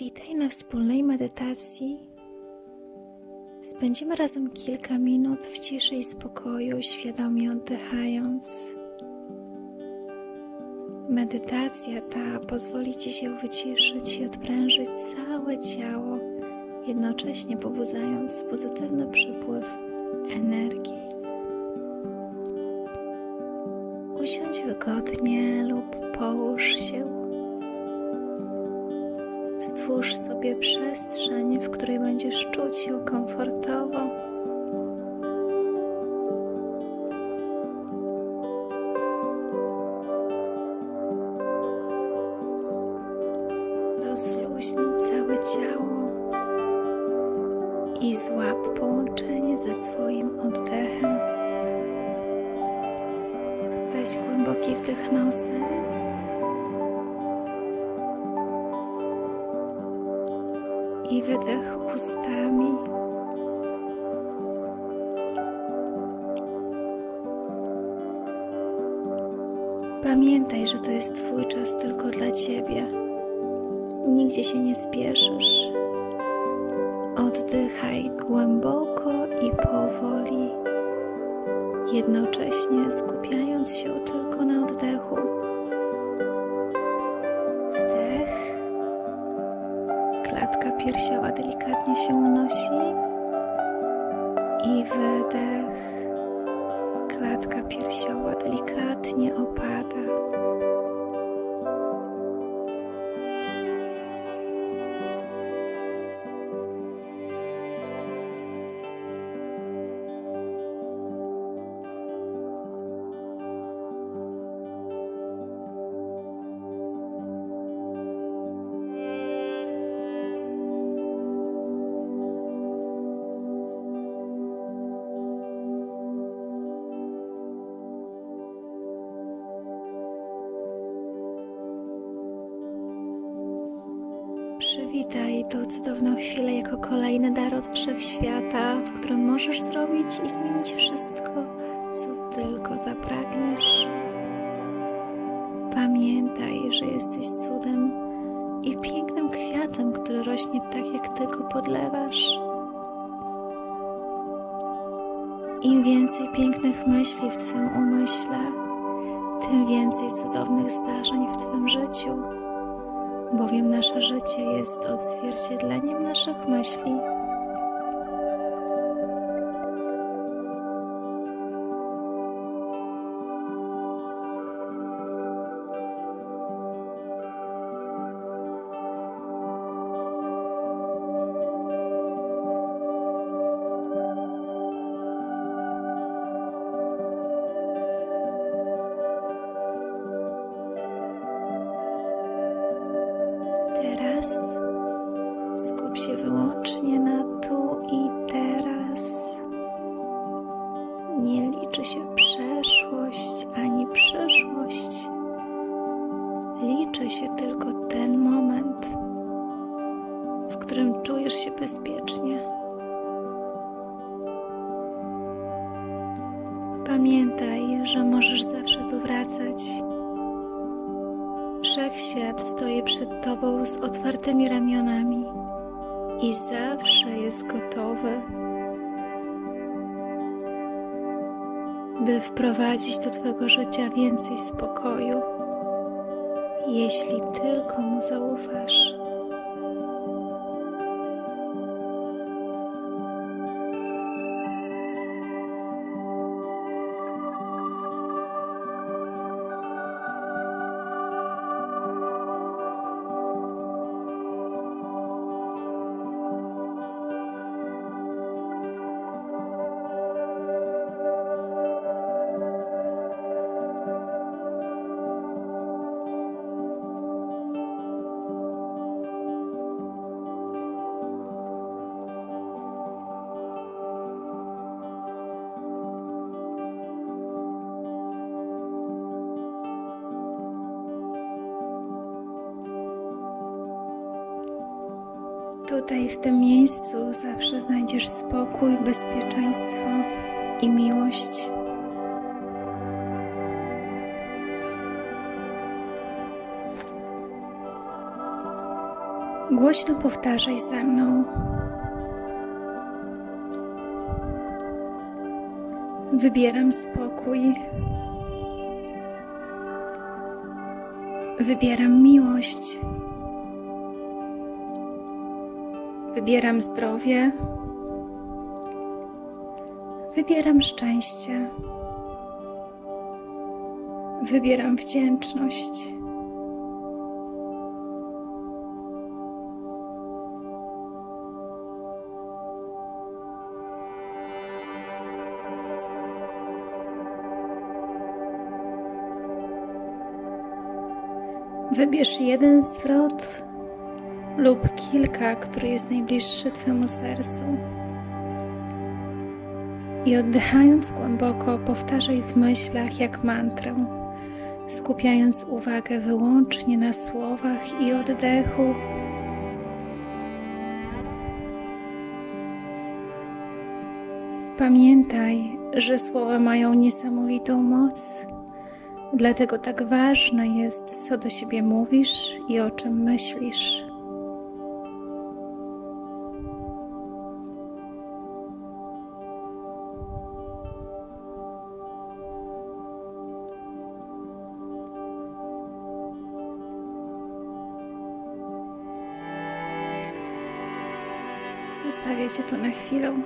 Witaj na wspólnej medytacji. Spędzimy razem kilka minut w ciszy i spokoju, świadomie oddychając. Medytacja ta pozwoli Ci się wyciszyć i odprężyć całe ciało, jednocześnie pobudzając pozytywny przypływ energii. Usiądź wygodnie lub połóż się. Stwórz sobie przestrzeń, w której będziesz czuć się komfortowo. I wydech ustami. Pamiętaj, że to jest Twój czas tylko dla Ciebie. Nigdzie się nie spieszysz. Oddychaj głęboko i powoli jednocześnie skupiając się tylko na oddechu. Piersiowa delikatnie się unosi i wydech, klatka piersiowa delikatnie opada. Przywitaj tą cudowną chwilę jako kolejny dar od wszechświata, w którym możesz zrobić i zmienić wszystko, co tylko zapragniesz. Pamiętaj, że jesteś cudem i pięknym kwiatem, który rośnie tak, jak ty go podlewasz. Im więcej pięknych myśli w Twym umyśle, tym więcej cudownych zdarzeń w Twym życiu bowiem nasze życie jest odzwierciedleniem naszych myśli. Gotowy, by wprowadzić do Twojego życia więcej spokoju, jeśli tylko Mu zaufasz. Tutaj, w tym miejscu, zawsze znajdziesz spokój, bezpieczeństwo i miłość. Głośno powtarzaj ze mną. Wybieram spokój. Wybieram miłość. Wybieram zdrowie. Wybieram szczęście. Wybieram wdzięczność. Wybierz jeden zwrot lub kilka, który jest najbliższy Twemu sercu. I oddychając głęboko, powtarzaj w myślach jak mantrę, skupiając uwagę wyłącznie na słowach i oddechu. Pamiętaj, że słowa mają niesamowitą moc, dlatego tak ważne jest, co do siebie mówisz i o czym myślisz. রেখেছিলাম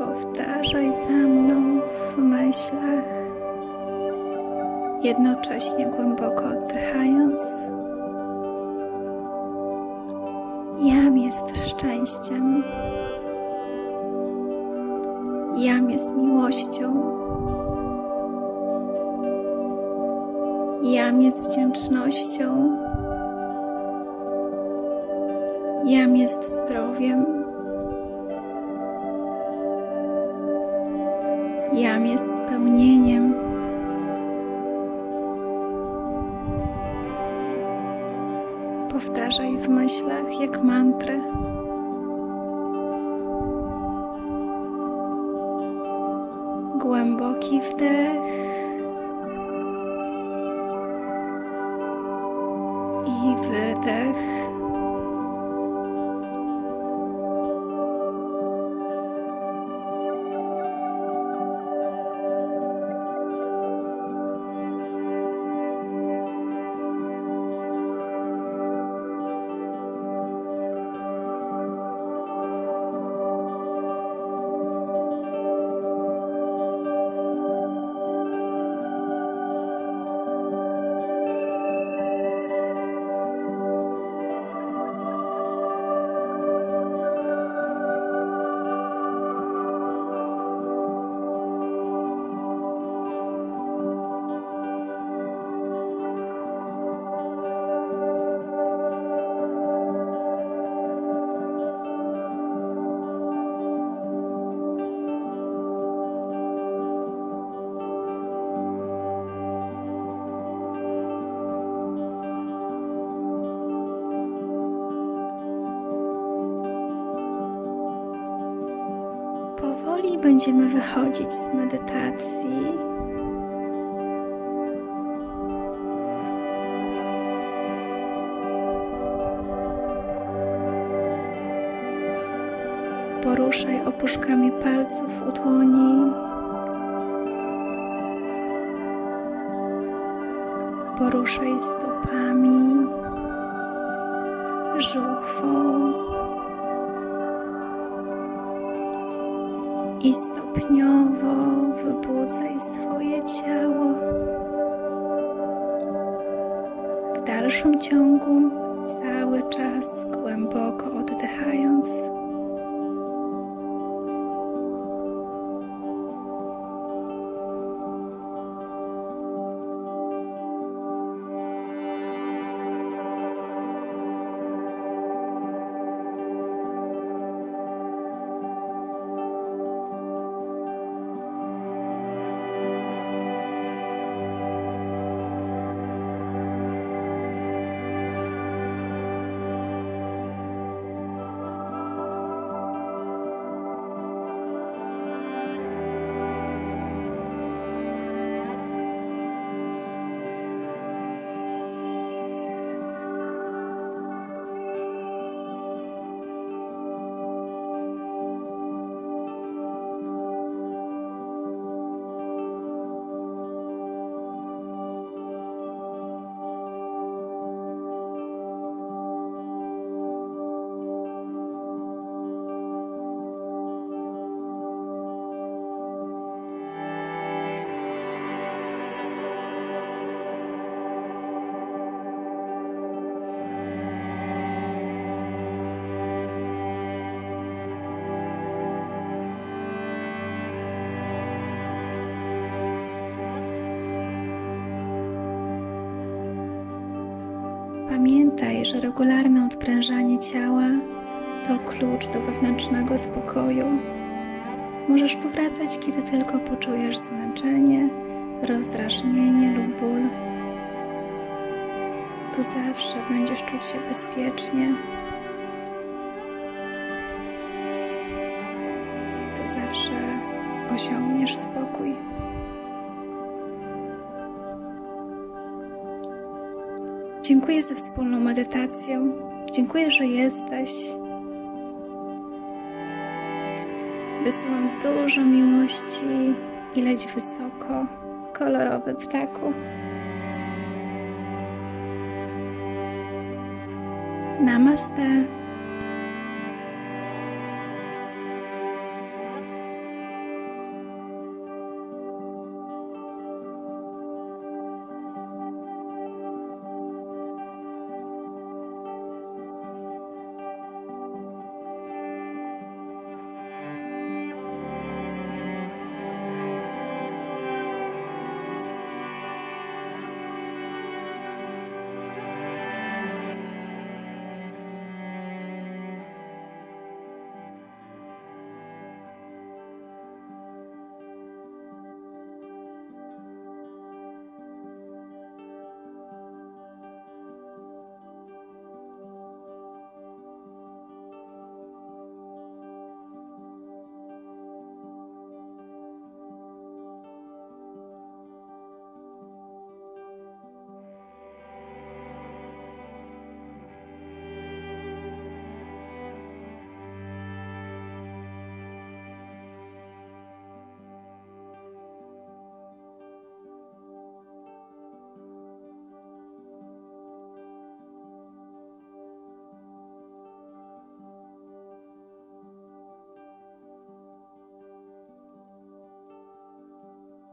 powtarzaj za mną w myślach, jednocześnie głęboko oddychając. Jam jest szczęściem. Jam jest miłością. Jam jest wdzięcznością. Jam jest zdrowiem. Jam jest spełnieniem. Powtarzaj w myślach jak mantrę. Głęboki wdech i wydech. Będziemy wychodzić z medytacji. Poruszaj opuszkami palców u dłoni. Poruszaj stopami, żuchwą. I stopniowo wybudzaj swoje ciało. W dalszym ciągu cały czas głęboko oddychając. Pamiętaj, że regularne odprężanie ciała to klucz do wewnętrznego spokoju. Możesz tu wracać, kiedy tylko poczujesz zmęczenie, rozdrażnienie lub ból. Tu zawsze będziesz czuć się bezpiecznie. Tu zawsze osiągniesz spokój. Dziękuję za wspólną medytację. Dziękuję, że jesteś. Wysyłam dużo miłości i leć wysoko, kolorowy ptaku. Namaste.